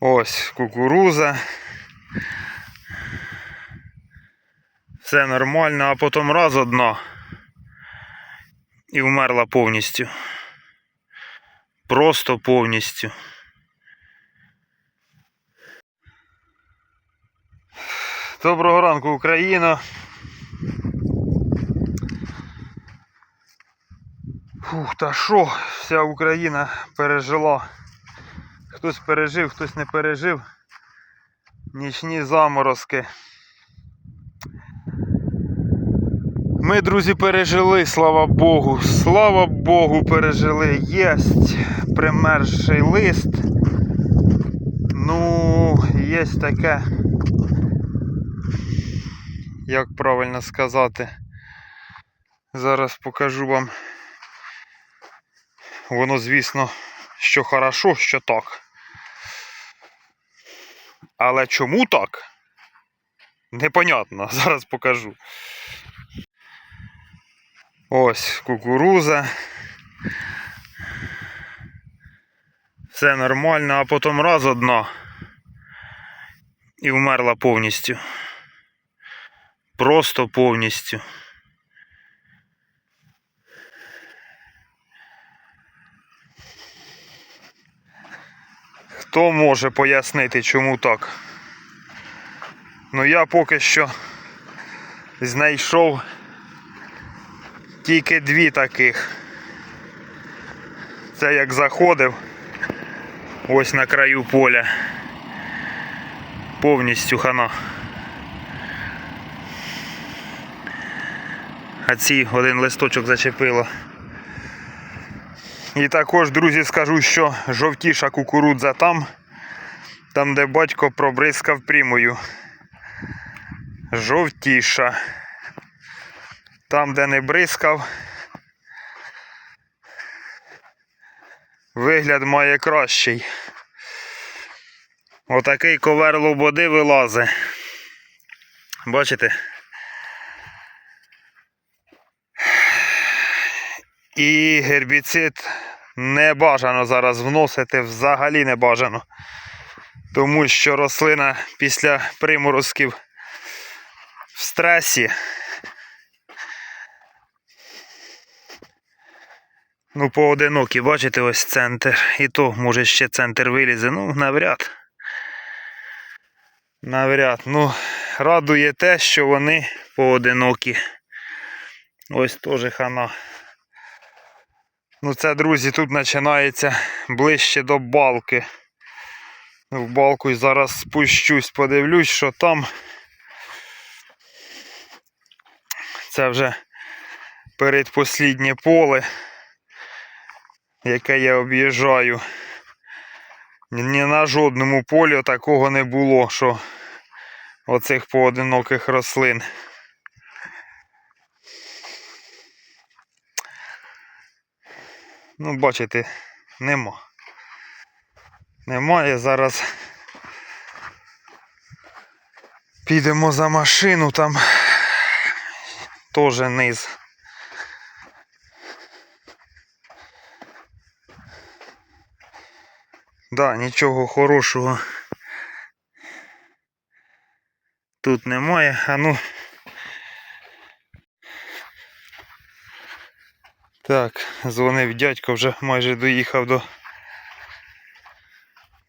Ось кукуруза. Все нормально, а потім раз одна і вмерла повністю. Просто повністю. Доброго ранку, Україна. Фух, та що, вся Україна пережила. Хтось пережив, хтось не пережив. Нічні заморозки. Ми, друзі, пережили, слава Богу. Слава Богу, пережили. Єсть примерший лист. Ну, є таке. Як правильно сказати. Зараз покажу вам. Воно, звісно, що хорошо, що так. Але чому так? Непонятно. Зараз покажу. Ось кукуруза. Все нормально, а потім раз одна і вмерла повністю. Просто повністю. Хто може пояснити, чому так? Ну я поки що знайшов тільки дві таких. Це як заходив ось на краю поля. Повністю хана. А ці один листочок зачепило. І також, друзі, скажу, що жовтіша кукурудза там, там де батько пробризкав прімою. Жовтіша. Там, де не бризкав, вигляд має кращий. Отакий ковер лободи вилазить. Бачите? І гербіцид не бажано зараз вносити, взагалі не бажано. Тому що рослина після приморозків в стресі. Ну, поодинокі, бачите, ось центр. І то, може, ще центр вилізе. Ну, навряд. Навряд. Ну, радує те, що вони поодинокі. Ось теж хана. Ну це, друзі, тут починається ближче до балки. В балку і зараз спущусь, подивлюсь, що там. Це вже передпосліднє поле, яке я об'їжджаю. Ні на жодному полі такого не було, що оцих поодиноких рослин. Ну, бачите, нема. Немає зараз. Підемо за машину, там теж низ. Да, нічого хорошого тут немає. А ну. Так, дзвонив дядько, вже майже доїхав до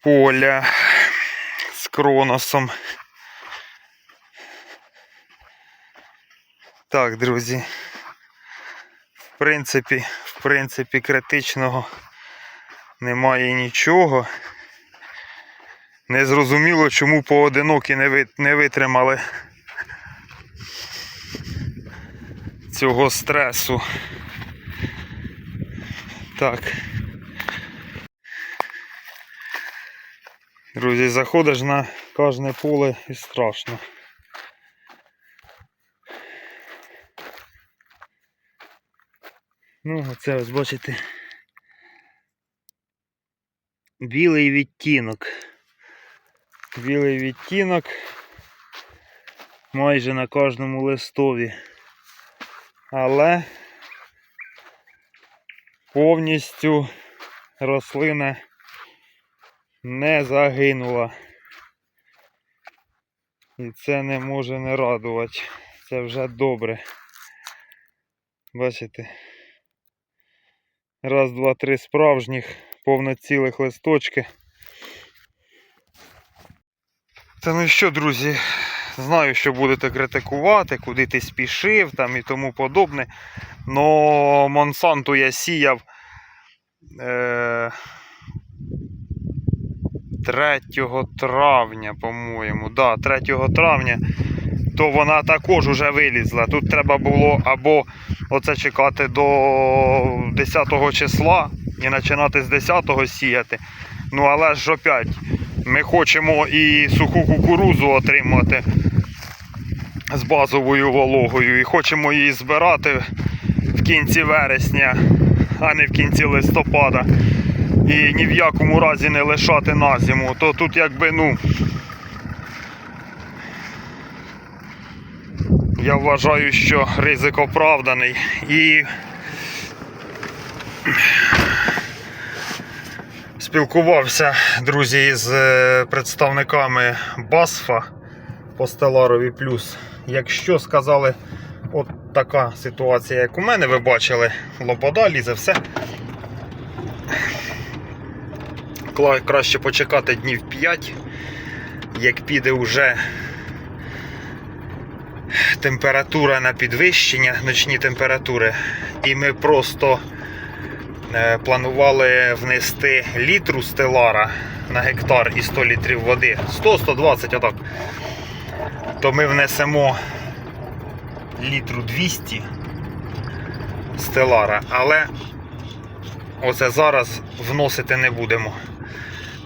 поля з кроносом. Так, друзі. В принципі, в принципі, критичного немає нічого. Незрозуміло, чому поодинокі не, ви, не витримали цього стресу. Так. Друзі, заходиш на кожне поле і страшно. Ну, оце ось бачите. Білий відтінок. Білий відтінок майже на кожному листові. Але повністю рослина не загинула. І це не може не радувати. Це вже добре. Бачите? Раз, два, три справжніх, повноцілих листочки. Та ну що, друзі, знаю, що будете критикувати, куди ти спішив там і тому подобне. Но Монсанту я сіяв е, 3 травня, по-моєму. Да, 3 травня, то вона також уже вилізла. Тут треба було або оце чекати до 10 числа і починати з 10 сіяти. Ну але ж опять, ми хочемо і суху кукурузу отримати з базовою вологою і хочемо її збирати в кінці вересня, а не в кінці листопада. І ні в якому разі не лишати на зиму, то тут якби ну. Я вважаю, що ризик оправданий і спілкувався, друзі, з е, представниками Басфа по Стеларові Плюс. Якщо сказали, от така ситуація, як у мене, ви бачили, лобода лізе, все. Краще почекати днів 5, як піде вже температура на підвищення, ночні температури, і ми просто е, планували внести літру стелара на гектар і 100 літрів води. 100-120 отак. То ми внесемо літру 200 стелара, але оце зараз вносити не будемо.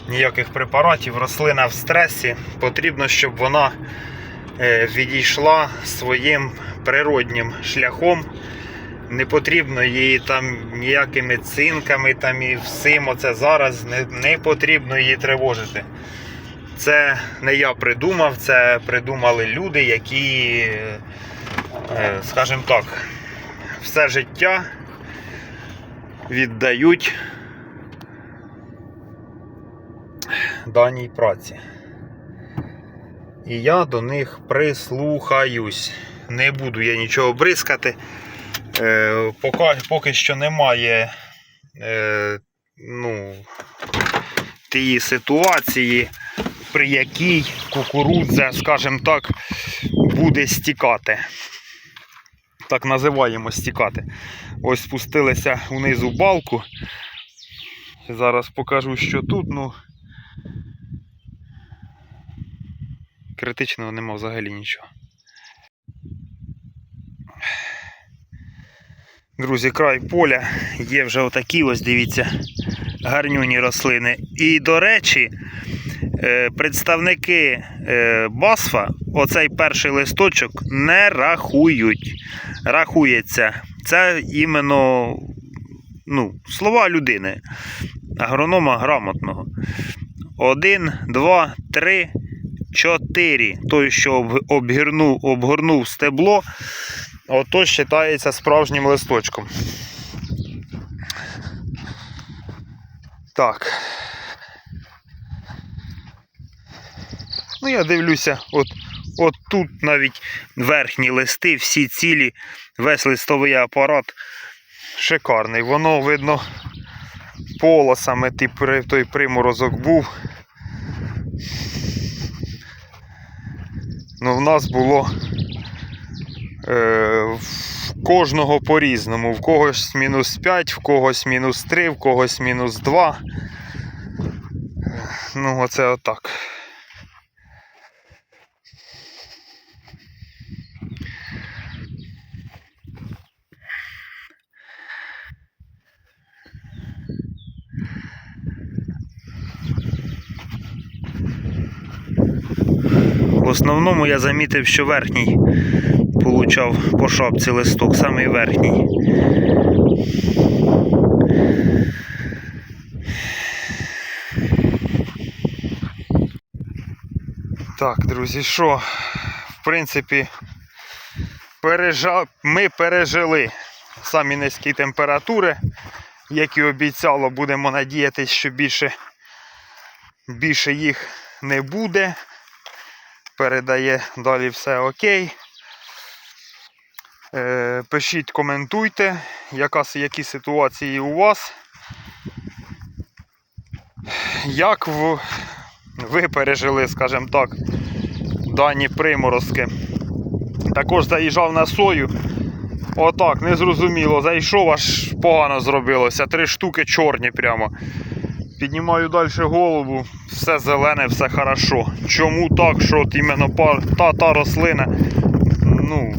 Ніяких препаратів, рослина в стресі. Потрібно, щоб вона е, відійшла своїм природнім шляхом. Не потрібно її там ніякими цинками там і всім оце зараз не, не потрібно її тривожити. Це не я придумав, це придумали люди, які, е, скажімо так, все життя віддають даній праці. І я до них прислухаюсь. Не буду я нічого бризкати. Е, поки, поки що немає е, ну, тієї ситуації, при якій кукурудза, скажімо так, буде стікати. Так називаємо стікати. Ось спустилися внизу балку. Зараз покажу, що тут, ну. Критичного нема взагалі нічого. Друзі, край поля є вже отакі ось, дивіться, гарнюні рослини. І, до речі, представники е, Басфа оцей перший листочок не рахують. Рахується. Це іменно ну, слова людини, агронома грамотного. Один, два, три, чотири. Той, що об- обгорнув, обгорнув стебло, ото вважається справжнім листочком. Так. Ну, я дивлюся, от, от тут навіть верхні листи, всі цілі, весь листовий апарат шикарний. Воно видно полосами той приморозок був. Ну, в нас було е, в кожного по-різному. В когось мінус 5, в когось мінус 3, в когось мінус 2. Ну, оце отак. Основному я замітив, що верхній получав по шапці листок, самий верхній. Так, друзі, що? В принципі, пережа... ми пережили самі низькі температури, як і обіцяло, будемо надіятися, що більше більше їх не буде. Передає далі все окей. Е, пишіть, коментуйте, яка, які ситуації у вас. Як ви пережили, скажімо так, дані приморозки. Також заїжджав на сою. Отак, незрозуміло. Зайшов, аж погано зробилося. Три штуки чорні прямо. Піднімаю далі голову, все зелене, все хорошо. Чому так, що от іменно та, та рослина, ну,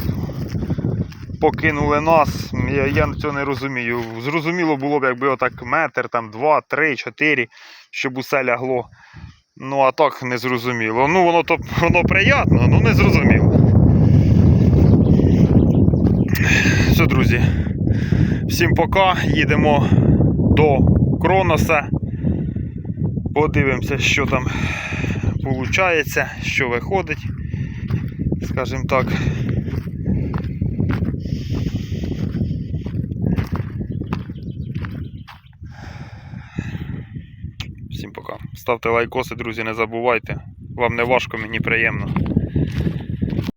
покинули нас, я, я цього не розумію. Зрозуміло було б, якби отак метр, там, два, три, чотири, щоб усе лягло. Ну, а так не зрозуміло. Ну, воно то воно приємно, ну не зрозуміло. Все, друзі. Всім пока. Їдемо до Кроноса. Подивимося, що там виходить, що виходить. Скажімо так. Всім пока. Ставте лайкоси, друзі, не забувайте. Вам не важко, мені приємно.